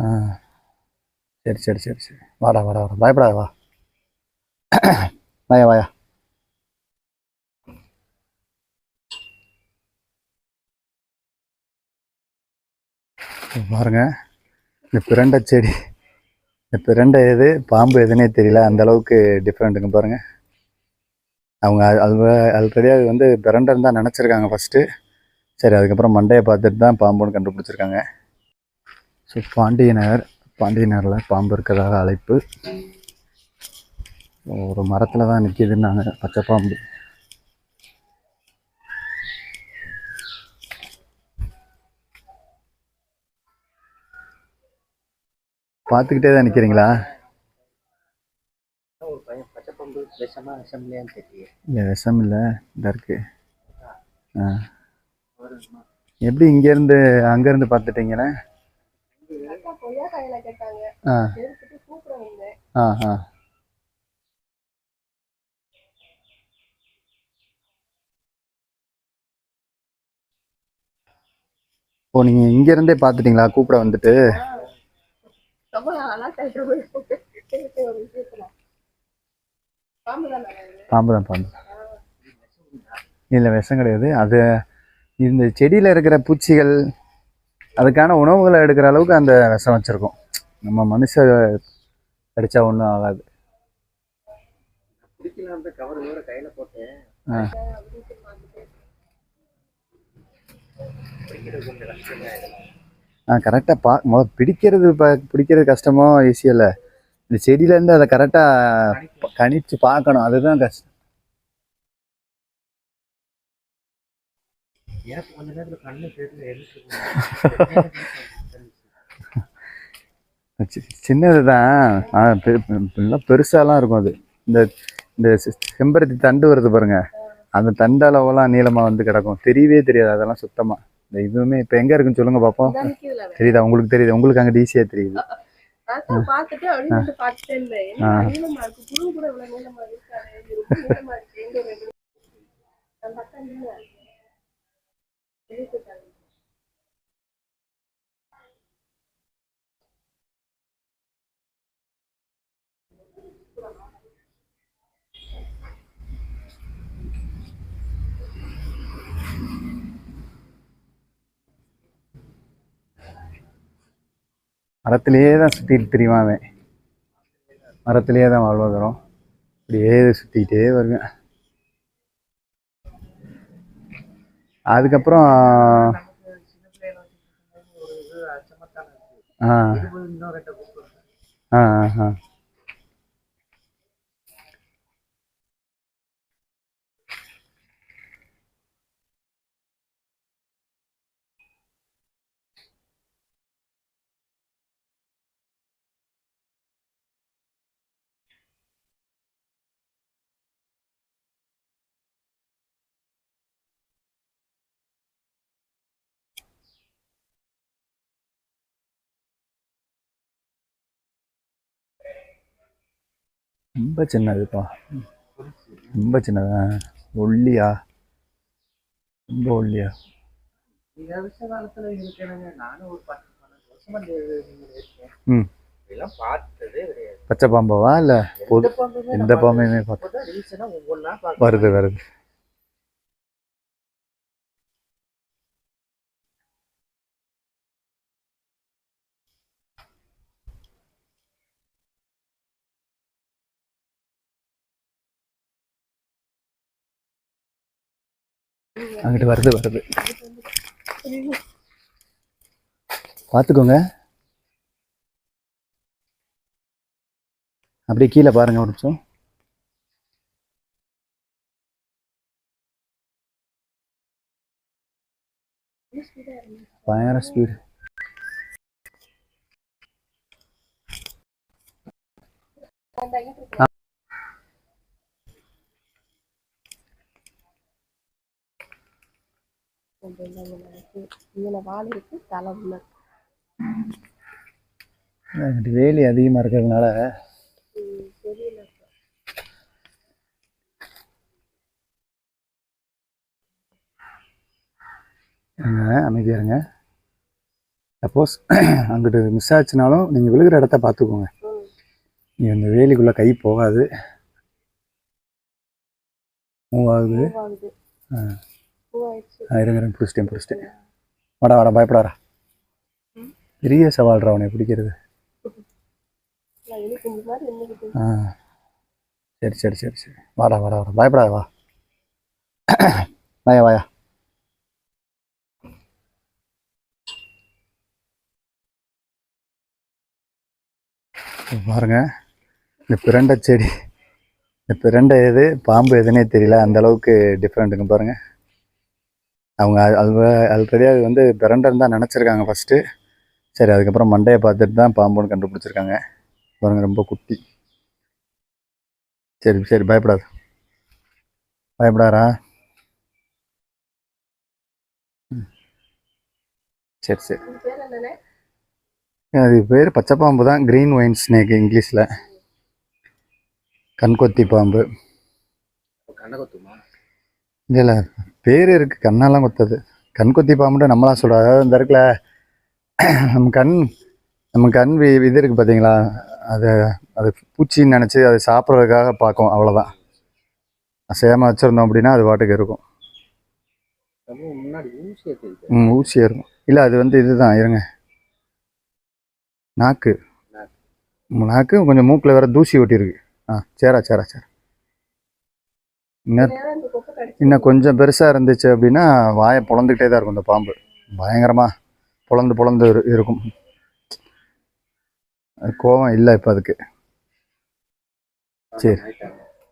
ஆ. சரி சரி சரி சரி. வாடா வாடா வாடா. பயப்படாத வா. வாயா வாயா. பாருங்க இந்த பிரண்டை செடி இந்த பிரண்டை எது பாம்பு எதுனே தெரியல. அந்த அளவுக்கு டிஃப்ரெண்ட்டுங்க பாருங்க. அவங்க அது- அது ஆல்ரெடி அது வந்து பிரண்டைன்னு தான் நினச்சிருக்காங்க ஃபஸ்ட்டு சரி அதுக்கப்புறம் மண்டையை பார்த்துட்டு தான் பாம்புன்னு கண்டுபிடிச்சிருக்காங்க. ஸோ பாண்டியனர் பாண்டியனரில் பாம்பு இருக்கிறதாக அழைப்பு. ஒரு மரத்தில் தான் நிற்கிதுன்னாங்க பச்சை பாம்பு. பார்த்துக்கிட்டே தான் நிற்கிறீங்களா இல்லை விஷம் இல்லை இந்த இருக்கு. ஆ. எப்படி இங்கேருந்து அங்கேருந்து பார்த்துட்டீங்களே? ஆ. ஆ ஆ. ஓ நீங்கள் இங்கேருந்தே பார்த்துட்டீங்களா கூப்பிட வந்துட்டு. பாம்பு தான் பாம்பு இல்லை விஷம் கிடையாது. அது இந்த செடியில் இருக்கிற பூச்சிகள் அதுக்கான உணவுகளை எடுக்கிற அளவுக்கு அந்த விஷம் வச்சுருக்கோம். நம்ம மனுஷ கடிச்சா ஒன்றும் ஆகாது. ஆ. ஆ கரெக்டாக பா முத பிடிக்கிறது ப பிடிக்கிறது கஷ்டமோ ஈஸியாக இல்லை இந்த செடியிலேருந்து அதை கரெக்டாக கணிச்சு பார்க்கணும். அதுதான் கஷ்டம். எனக்கு கொஞ்ச நேரத்துல கண்ணு தெரியல எழுத்து சி- சின்னது தான். எல்லாம் பெருசாலாம் இருக்கும் அது. இந்த இந்த செம்பருத்தி தண்டு வருது பாருங்க. அந்த தண்டு அளவெல்லாம் நீளமாக வந்து கிடக்கும். தெரியவே தெரியாது அதெல்லாம் சுத்தமாக இந்த இதுவுமே இப்போ எங்கே இருக்குன்னு சொல்லுங்க பார்ப்போம் தெரியுதா? உங்களுக்கு தெரியுது? உங்களுக்கு அங்கே ஈஸியாக தெரியுது. பார்த்துட்டு அப்படியே வந்து பார்த்துட்டே இருந்தேன் என்ன நீளமா இருக்கு புழு கூட இவ்வளவு நீளமா இருக்காது இது ரொம்ப நீளமா இருக்கு எங்க வேணும் அந்த அக்கா இல்ல எழுத்துட்டாங்க மரத்திலேயே தான் சுற்றிட்டு தெரியுமா அவன்? மரத்திலேயே தான் வாழ்வாதாரம். அப்படியே சுற்றிக்கிட்டே வருவேன். அதுக்கப்புறம் ஆ ஆ ஆ. ரொம்ப சின்னதுப்பா. ரொம்ப சின்னதா ஒல்லியா? ரொம்ப ஒல்லியா? பச்சை பாம்பாவா இல்லை? எந்த பாம்பையுமே பார்த்து வருது வருது. அங்கிட்டு வருது வருது. பார்த்துக்கோங்க. அப்படியே கீழே பாருங்க ஒரு நிமிஷம். பயங்கர ஸ்பீடு இதுல வால் இருக்கு தலை உள்ள அங்கிட்டு வேலி அதிகமாக இருக்கிறதுனால. தெரியல இருங்க அமைதியா இருங்க. சப்போஸ் அங்கிட்டு மிஸ் ஆச்சுனாலும் நீங்கள் விழுகிற இடத்த பார்த்துக்கோங்க. நீ அந்த வேலிக்குள்ளே கை போகாது. மூவ் ஆகுது. ஆ. இருங்க பிடிச்சிட்டேன் பிடிச்சிட்டேன். வாடா வாடா பயப்படாரா பெரிய சவால்ரா அவனை பிடிக்கிறது. ஆ. சரி சரி சரி சரி. வாடா வாடா வாடா. பயப்படாத வா. வாயா வாயா. பாருங்க இந்த பிரண்டை செடி இந்த பிரண்டை எது பாம்பு எதுனே தெரியல அந்த அளவுக்கு டிஃப்ரெண்ட்டுங்க பாருங்க. அவங்க ஆல்ரெடி அது வந்து பிரண்டைன்னு தான் நினச்சிருக்காங்க ஃபஸ்ட்டு சரி அதுக்கப்புறம் மண்டையை பார்த்துட்டு தான் பாம்புன்னு கண்டுபிடிச்சிருக்காங்க. பாருங்க ரொம்ப குட்டி. சரி சரி பயப்படாது. பயப்படாரா. சரி சரி. இது பேர் என்னண்ணே? அது பேர் பச்சை பாம்பு தான் க்ரீன் ஒயின் ஸ்னேக் இங்கிலீஷில். கண்கொத்தி பாம்பு. இல்லை. பேர் இருக்குது கண்ணெல்லாம் கொத்தது. கண்கொத்தி பாம்புன்னு நம்மளாம் சொல்கிறோம் அதாவது இந்த இடத்துல நம்ம கண் நம்ம கண் வி இது இருக்குது பார்த்தீங்களா அது அது பூச்சின்னு நினச்சி அதை சாப்பிட்றதுக்காக பார்க்கும் அவ்வளோதான் அசையாமல் வச்சுருந்தோம் அப்படின்னா அது பாட்டுக்கு இருக்கும். ம் ஊசி இருக்கும். இல்லை அது வந்து இதுதான் இருங்க. நாக்கு. நாக்கு. கொஞ்சம் மூக்கில் வேற தூசி ஒட்டியிருக்கு. ஆ சேரா சேரா சேரா. இன்னும் இன்னும் கொஞ்சம் பெருசாக இருந்துச்சு அப்படின்னா வாயை பொழந்துக்கிட்டே தான் இருக்கும் இந்த பாம்பு. பயங்கரமாக பொழந்து பொழந்து இருக்கும். அது கோவம் இல்லை இப்போ அதுக்கு சரி.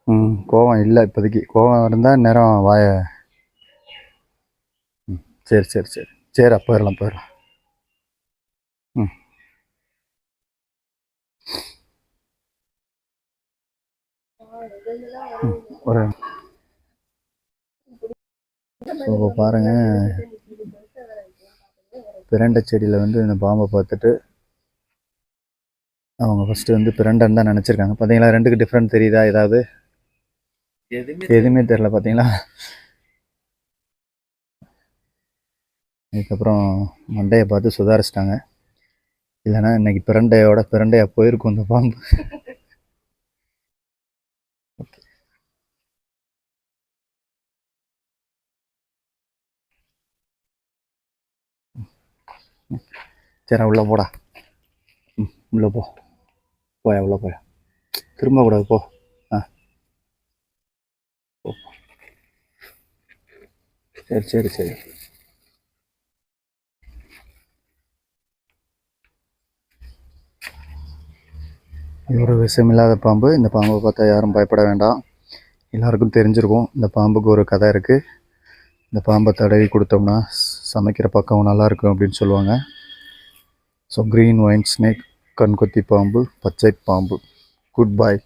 ம் கோவம் இல்லை இப்போதைக்கு. கோவம் இருந்தால் நேரம் வாயை. ம் சரி சரி சரி. சரி போயிடலாம் போயிடலாம். ம் ஒரு ஒரு இப்போ பாருங்க. பிரண்டை செடியில் வந்து இந்த பாம்பை பார்த்துட்டு அவங்க ஃபஸ்ட்டு வந்து பிரண்டைன்னு தான் நினச்சிருக்காங்க. பார்த்தீங்களா ரெண்டுக்கு டிஃப்ரெண்ட் தெரியுதா? ஏதாவது? எதுவுமே தெரில பார்த்தீங்களா அதுக்கப்புறம் மண்டையை பார்த்து சுதாரிச்சிட்டாங்க. இல்லைன்னா இன்னைக்கு பிரண்டையோட பிரண்டையா போயிருக்கும் இந்த பாம்பு. சரி உள்ள போடா. ம் உள்ளே போ. போயா உள்ள போயா. திரும்ப கூடாது போ. ஆ. சரி சரி சரி. இது ஒரு விஷமில்லாத பாம்பு. இந்த பாம்பை பார்த்தா யாரும் பயப்பட வேண்டாம். எல்லாருக்கும் தெரிஞ்சிருக்கும். இந்த பாம்புக்கு ஒரு கதை இருக்குது இந்த பாம்பை தடவி கொடுத்தோம்னா சமைக்கிற பக்கம் நல்லாயிருக்கும் அப்படின்னு சொல்லுவாங்க. ஸோ க்ரீன் ஒயின் ஸ்னேக் கண்கொத்தி பாம்பு பச்சை பாம்பு. குட் பாய்